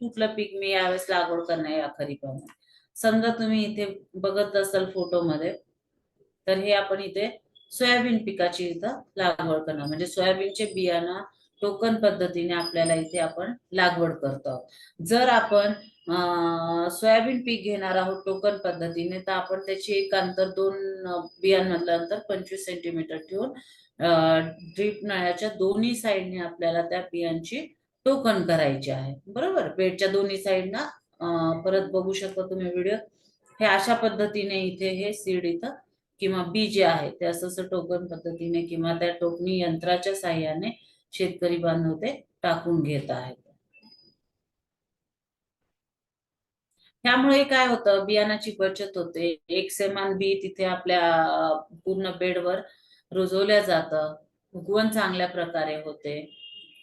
कुठलं पीक मी यावेळेस लागवड करणार या खरीपामध्ये? समजा तुम्ही इथे बघत असाल फोटोमध्ये तर हे आपण इथे सोयाबीन पिकाची इथं लागवड करणार. म्हणजे सोयाबीनचे बियाणं टोकन पद्धतीने आपल्याला इथे आपण लागवड करतो जर आपण सोयाबीन पीक घेणार आहोत टोकन पद्धतीने तर आपण त्याची एक अंतर दोन बियांमधलं अंतर पंचवीस सेंटीमीटर ठेवून ड्रीप नळ्याच्या दोन्ही साईडने आपल्याला त्या बियांची टोकन करायचे आहे. बरोबर? बेडच्या दोन्ही साईडना परत बघू शकता तुम्ही व्हिडिओ. हे अशा पद्धतीने इथे हे सीड इथं किंवा बी जे आहे ते असं असं टोकन पद्धतीने किंवा त्या टोकणी यंत्राच्या साह्याने शेतकरी बांधव ते टाकून घेत आहेत. त्यामुळे काय होतं? बियाणाची बचत होते. एक सेमान बी तिथे आपल्या पूर्ण बेडवर रुजवल्या जातं. उगवण चांगल्या प्रकारे होते.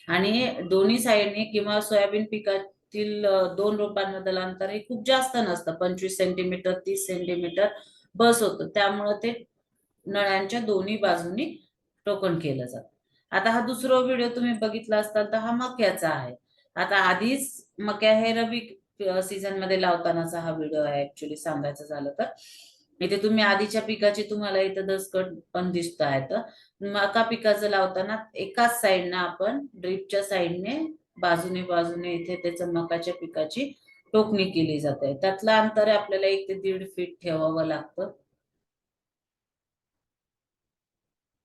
आणि दोन्ही साईडने किंवा सोयाबीन पिकातील दोन रोपांमधलं अंतर हे खूप जास्त नसतं. पंचवीस सेंटीमीटर तीस सेंटीमीटर बस होतं. त्यामुळं ते नळ्यांच्या दोन्ही बाजूनी टोकन केलं जातं. आता हा दुसरा व्हिडिओ तुम्ही बघितला असताल तर हा मक्याचा आहे. आता आधीच मक्या हे रबी सीझनमध्ये लावतानाचा हा व्हिडिओ आहे ऍक्च्युली सांगायचं झालं तर. इथे तुम्ही आधीच्या पिकाची तुम्हाला इथं दसकट पण दिसत आहेत मका पिकाचं लावताना एकाच साईडनं आपण ड्रीपच्या साईडने बाजूने बाजूने इथे त्याचं मकाच्या पिकाची टोकणी केली जाते. त्यातलं अंतर आपल्याला एक ते दीड फीट ठेवावं लागतं.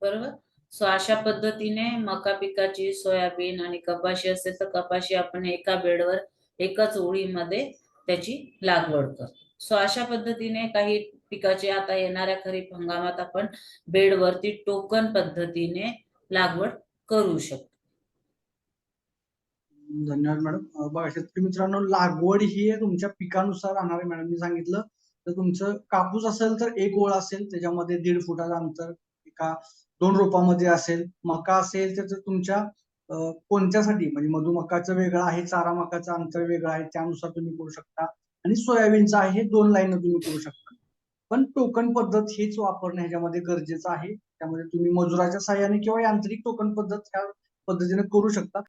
बरोबर? सो अशा पद्धतीने मका पिकाची सोयाबीन आणि कपाशी असेल तर कपाशी आपण एका बेडवर एकाच ओळीमध्ये त्याची लागवड करतो. सो अशा पद्धतीने काही पिकाची आता येणाऱ्या खरीप हंगामात आपण बेडवरती टोकन पद्धतीने लागवड करू शकतो. धन्यवाद मॅडम. बघा शेतकरी मित्रांनो लागवड ही तुमच्या पिकानुसार राहणार आहे मॅडमनी सांगितलं तर तुमचं कापूस असेल तर एक ओळ असेल त्याच्यामध्ये दीड फुटाचं अंतर एका दोन रोपामध्ये असेल मका असेल तर तुमच्या कोणत्यासाठी? म्हणजे मधुमकाचं वेगळं आहे चारा मकाचं अंतर वेगळं आहे त्यानुसार तुम्ही करू शकता. आणि सोयाबीनचं आहे हे दोन लाईन तुम्ही करू शकता. पण टोकन पद्धत हेच वापरणं ह्याच्यामध्ये गरजेचं आहे. त्यामध्ये तुम्ही मजुराच्या साह्याने किंवा यांत्रिक टोकन पद्धत ह्या पद्धतीने करू शकता.